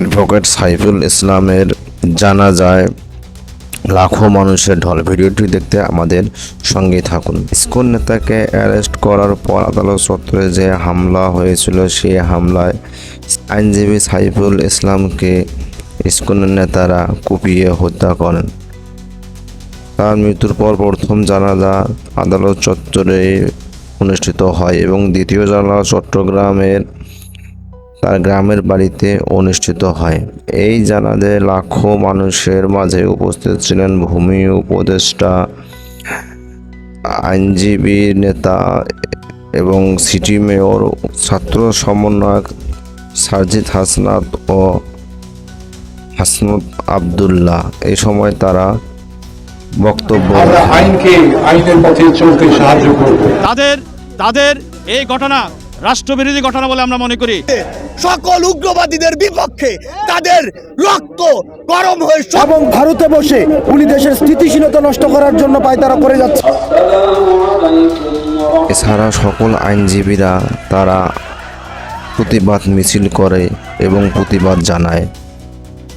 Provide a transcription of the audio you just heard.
Advocate Saiful ইসলামের জানা যায় লাখো মানুষের ঢল। ভিডিওটি দেখতে আমাদের সঙ্গে থাকুন। ইসকন নেতাকে অ্যারেস্ট করার পর আদালত চত্বরে যে হামলা হয়েছিল, সেই হামলায় আইনজীবী সাইফুল ইসলামকে ইসকনের নেতারা কুপিয়ে হত্যা করেন। তার মৃত্যুর পর প্রথম জানাজা আদালত চত্বরে অনুষ্ঠিত হয় এবং দ্বিতীয় জানাজা চট্টগ্রামের তার গ্রামের বাড়িতে অনুষ্ঠিত হয়। এই জানাজে লাখো মানুষের মাঝে উপস্থিত ছিলেন ভূমি উপদেষ্টা আইনজীবী নেতা এবং সিটি মেয়র ছাত্র সমন্বয়ক সাজিদ হাসনাত ও হাসনাত আবদুল্লাহ। এই সময় তারা বক্তব্য আইনকে আইনের পথে চলতে সাহায্য করব। তাদের তাদের এই ঘটনা রাষ্ট্রবিরোধী ঘটনা বলে আমরা মনে করি। সকল উগ্রবাদীদের বিপক্ষে তাদের রক্ত গরম হয়ে এবং ভারতে বসে উনি দেশের স্থিতিশীলতা নষ্ট করার জন্য পায়তারা করে যাচ্ছে। এছাড়া সকল আইনজীবীরা তারা প্রতিবাদ মিছিল করে এবং প্রতিবাদ জানায়।